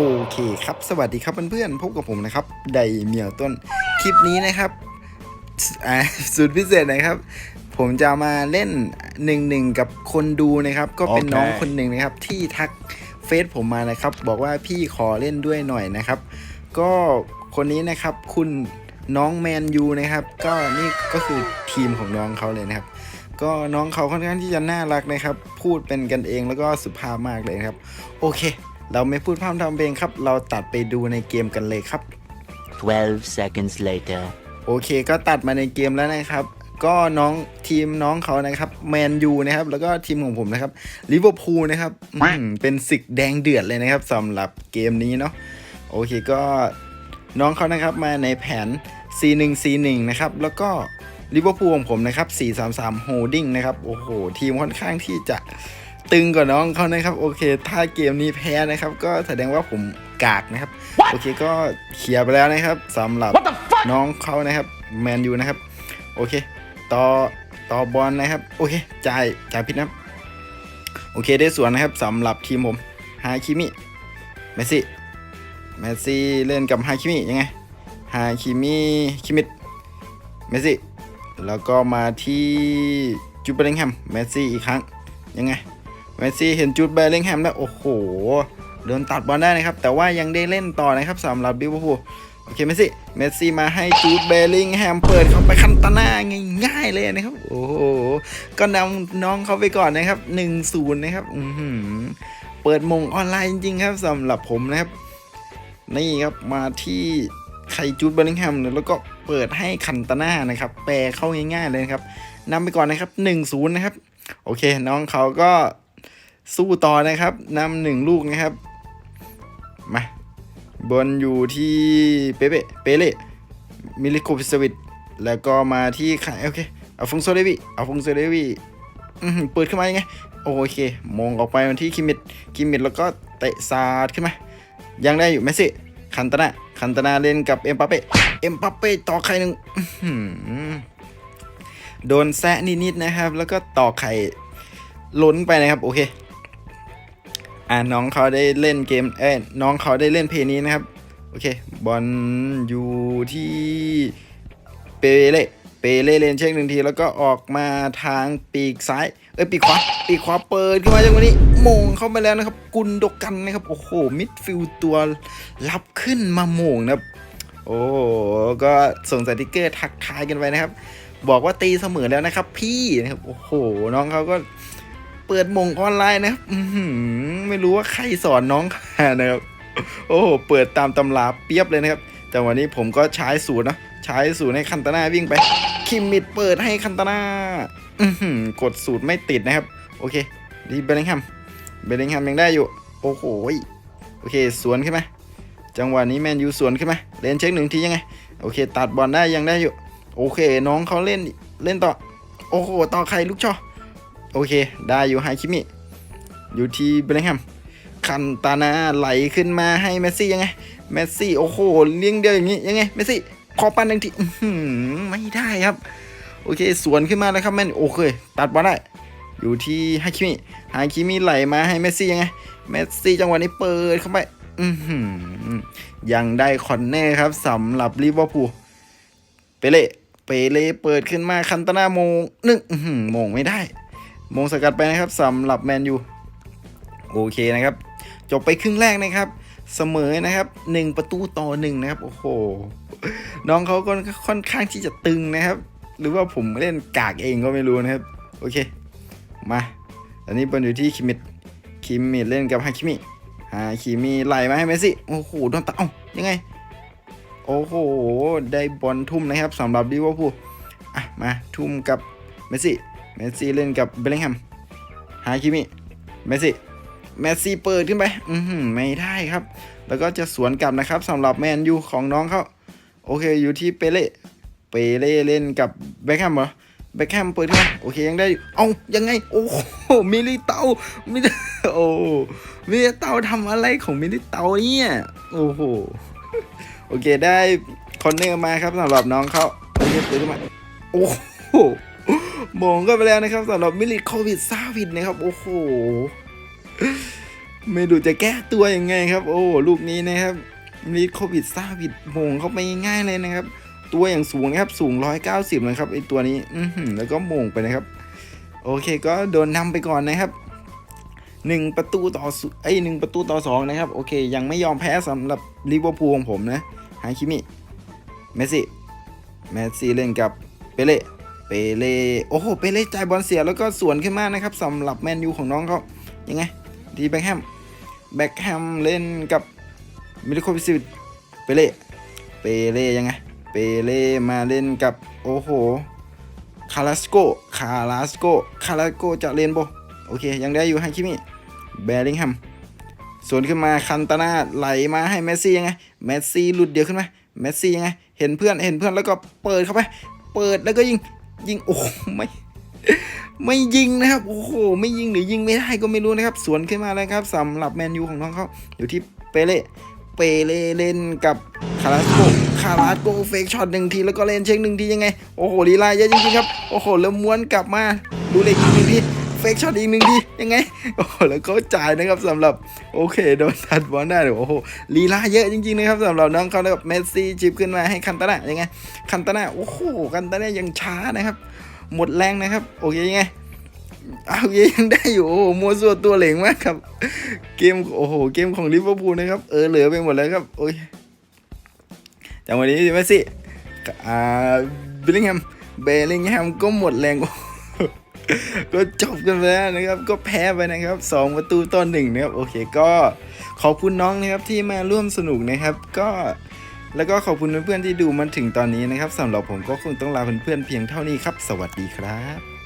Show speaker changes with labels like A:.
A: โอเคครับ สวัสดีครับเพื่อนๆพบกับผมนะครับไดเมียวต้นคลิปนี้นะครับอ่าสุดพิเศษนะครับ ผมจะมาเล่นหนึ่งหนึ่งกับคนดูนะครับ ก็เป็น
B: โอเค
A: น้องคนหนึ่งนะครับ ที่ทักเฟซผมมานะครับ บอกว่าพี่ขอเล่นด้วยหน่อยนะครับ ก็คนนี้นะครับคุณน้องแมนยูนะครับ ก็นี่ก็คือทีมของน้องเขาเลยนะครับ ก็น้องเขาค่อนข้างที่จะน่ารักนะครับ พูดเป็นกันเองแล้วก็สุภาพมากเลยนะครับ โอเค เราไม่พูดพร่ำทำเพลงครับ เราตัดไปดูในเกมกันเลยครับ
B: 12 seconds later.
A: โอเคก็ตัดมาในเกมแล้วนะครับ ก็น้องทีมน้องเขานะครับแมนยูนะครับ แล้วก็ทีมของผมนะครับลิเวอร์พูลนะครับอืมเป็นศึกแดงเดือดเลยนะครับสำหรับเกมนี้เนาะโอเคก็น้องเขานะครับมาในแผน C1 C1 นะครับ แล้วก็ลิเวอร์พูลของผมนะครับ433 Holding นะครับ โอ้โห ทีมค่อนข้างที่จะ ตึงกว่าน้องเขานะครับ โอเค ถ้าเกมนี้แพ้นะครับ ก็แสดงว่าผมกากนะครับ โอเคก็เคลียร์ไปแล้วนะครับสำหรับน้องเขานะครับแมนยูนะครับ โอเค ต่อต่อบอลนะครับ โอเคจ่ายจ่ายผิดนะครับ โอเคได้ส่วนนะครับสำหรับทีมผมฮาคิมิเมสซี่เมสซี่เล่นกับฮาคิมิยังไงฮาคิมิคิมิดเมสซี่แล้วก็มาที่จูดเบลลิงแฮมเมสซี่อีกครั้งยังไง เมสซี่เห็นจูดเบลลิงแฮมแล้วโอ้โหโดนตัดบอลได้นะครับ แต่ว่ายังได้เล่นต่อนะครับสำหรับลิเวอร์พูลโอเคเมสซี่เมสซี่มาให้จูดเบลลิงแฮมเปิดเข้าไปคันตาน่าง่ายๆเลยนะครับ โอ้โหก็นำน้องเขาไปก่อนนะครับ 1-0 นะครับอือหือเปิดมงออนไลน์จริงๆครับสำหรับผมนะครับ นี่ครับมาที่ไคจูดเบลลิงแฮมแล้วก็เปิดให้คันตาน่านะครับ แปลเข้าง่ายๆเลยครับนำไปก่อนนะครับ 1-0 นะครับ โอเค น้องเขาก็ สู้ต่อนะครับนำหนึ่งลูกนะครับ มาบอลอยู่ที่เปเปเปเล่มิลิโควิสวิตแล้วก็มาที่ใครโอเคเอาฟงโซเดวิอาฟงโซเดวิอื้อหือเปิดขึ้นมายังไง โอเค มองออกไปที่คิมิดคิมิดแล้วก็เตะซาดขึ้นมา ยังได้อยู่เมสซี่คันตนาคันตนาเล่นกับเอ็มปาเป้เอ็มปาเป้ต่อไข่หนึ่งโดนแซะนิดๆนะครับ แล้วก็ต่อไข่ล้นไปนะครับ โอเค อ่าน้องเขาได้เล่นเกมเอ้ยน้องเขาได้เล่นเพลงนี้นะครับ โอเค บอลอยู่ที่เปเล่เปเล่เล่นเช็คหนึ่งที แล้วก็ออกมาทางปีกซ้าย เอ้ยปีกขวา ปีกขวาเปิดขึ้นมาจังหวะนี้โมงเข้าไปแล้วนะครับ กุนดกันนะครับ โอ้โห มิดฟิลด์ตัวรับขึ้นมาโมงนะครับ โอ้โก็ส่งสติกเกอร์ทักทายกันไปนะครับ บอกว่าตีเสมอแล้วนะครับ พี่นะครับ โอ้โห น้องเขาก็ เปิดมงออนไลน์นะครับไม่รู้ว่าใครสอนน้องนะครับ โอ้โหเปิดตามตำราเปียบเลยนะครับ แต่วันนี้ผมก็ใช้สูตรนะใช้สูตรให้คันตนาวิ่งไป คิมมิดเปิดให้คันตนาอื้อหือกดสูตรไม่ติดนะครับ โอเคดีเบลลิงแฮมเบลลิงแฮมยังได้อยู่ โอ้โหโอเค สวนขึ้นไหมจังหวะนี้แมนยูสวนขึ้นไหมเล่นเช็คหนึ่งทียังไง โอเค ตัดบอลได้ยังได้อยู่ โอเค น้องเขาเล่นเล่นต่อ โอ้โห ต่อใครลูกชอ โอเค ได้อยู่ไฮคิมิ อยู่ที่เบลลิงแฮมคันตานาไหลขึ้นมาให้เมสซี่ยังไง เมสซี่โอ้โหเลี้ยงเดียวอย่างนี้ยังไง เมสซี่ขอปันหนึ่งทีอื้อหือไม่ได้ครับ โอเค สวนขึ้นมาแล้วครับแมนโอเค ตัดบอลได้ อยู่ที่ไฮคิมิไฮคิมิไหลมาให้เมสซี่ยังไง เมสซี่จังหวะนี้เปิดเข้าไปอือหือยังได้คอนเน่ครับสำหรับลิเวอร์พูลเปเล่เปเล่เปิดขึ้นมาคันตานาโมงหนึ่งอื้อหือโมงไม่ได้ มงสกัดไปนะครับสำหรับแมนยูโอเคนะครับ จบไปครึ่งแรกนะครับ เสมอนะครับหนึ่งประตูต่อหนึ่งนะครับ โอ้โห น้องเขาก็ค่อนข้างที่จะตึงนะครับ หรือว่าผมเล่นกากเองก็ไม่รู้นะครับ โอเค มาอันนี้บอลอยู่ที่คิมิดคิมิดเล่นกับฮาคิมิฮาคิมิไหลมาให้เมสซี่โอ้โหโดนตัดเอ้ายังไง โอ้โห ได้บอลทุ่มนะครับสำหรับลิเวอร์พูลอะมาทุ่มกับเมสซี่ เมสซี่เล่นกับเบลลิงแฮมฮาคิมิเมสซี่เมสซี่เปิดขึ้นไป อือหือไม่ได้ครับ แล้วก็จะสวนกลับนะครับสำหรับแมนยูของน้องเขาโอเคอยู่ที่เปเล่เปเล่เล่นกับเบคแฮมเหรอเบคแฮมเปิดขึ้นมาโอเคยังได้อยู่เอายังไง โอ้โหมิลิเตามิลิโอ้มิลิเตาทำอะไรของมิลิเตาเนี่ยโอ้โหโอเคได้คอนเนอร์มาครับสำหรับน้องเขาโอเคเปิดขึ้นมาโอ้โห มองก็ไปแล้วนะครับสำหรับมิลิโควิดซาวิดนะครับ โอ้โห ไม่รู้จะแก้ตัวยังไงครับ โอ้ลูกนี้นะครับมีโควิดซาวิดโมงเข้าไปง่ายเลยนะครับ ตัวอย่างสูงนะครับสูง 190นะครับไอตัวนี้อืแล้วก็โมงไปนะครับ โอเคก็โดนนำไปก่อนนะครับหนึ่งประตูต่อไอหนึ่งประตูต่อสองนะครับ โอเค ยังไม่ยอมแพ้สำหรับลิเวอร์พูลของผมนะฮาคิมิเมสซี่เมสซี่เล่นกับเปเล่ เปเล่โอ้โหเปเล่จ่ายบอลเสียแล้วก็สวนขึ้นมานะครับสำหรับแมนยูของน้องเขายังไงดีแบ็คแฮมแบ็คแฮมเล่นกับมิลิโควิซิเปเล่เปเล่ยังไงเปเล่มาเล่นกับโอ้โหคาราสโกคาราสโกคาราสโกจะเล่นโบโอเค ยังได้อยู่ให้คิมิแบริงแฮมสวนขึ้นมาคันตานาไหลมาให้เมสซี่ยังไงเมสซี่หลุดเดียวขึ้นมาเมสซี่ยังไงเห็นเพื่อนเห็นเพื่อนแล้วก็เปิดเข้าไป เปิดแล้วก็ยิง ยิงโอ้ไม่ไม่ยิงนะครับ โอ้โห ไม่ยิงหรือยิงไม่ได้ก็ไม่รู้นะครับ สวนขึ้นมาแล้วครับสำหรับแมนยูของน้องเขาอยู่ที่เปเล่เปเล่เล่นกับคาราสโกคาราสโกเฟกช็อตหนึ่งทีแล้วก็เล่นเช็คหนึ่งทียังไง โอ้โหลีลาเยอะจริงๆครับ โอ้โหแล้วม้วนกลับมาดูเลยอีกหนึ่งที เฟกช็อตอีกหนึ่งทียังไง โอ้แล้วก็จ่ายนะครับสำหรับโอเคโดนทัดบอลได้เลยโอ้โหลีลาเยอะจริงๆนะครับสำหรับน้องเขาแล้วกับเมสซี่จิบขึ้นมาให้คันตาน่ายังไงคันตาน่าโอ้โหคันตาน่ายังช้านะครับ หมดแรงนะครับ โอเคยังไงเอาเยยังได้อยู่โอ้โหมัวซัวตัวเหลงมากครับ เกมโอ้โหเกมของลิเวอร์พูลนะครับเออเหลือไปหมดแล้วครับโอ้ยจากวันนี้เมสซี่อ่าบิลลิงแฮมเบลลิงแฮมก็หมดแรง ก็จบกันแล้วนะครับ ก็แพ้ไปนะครับสองประตูต่อหนึ่งนะครับ โอเคก็ขอบคุณน้องนะครับที่มาร่วมสนุกนะครับ ก็แล้วก็ขอบคุณเพื่อนๆที่ดูมาถึงตอนนี้นะครับสำหรับผมก็คงต้องลาเพื่อนๆเพียงเท่านี้ครับ สวัสดีครับ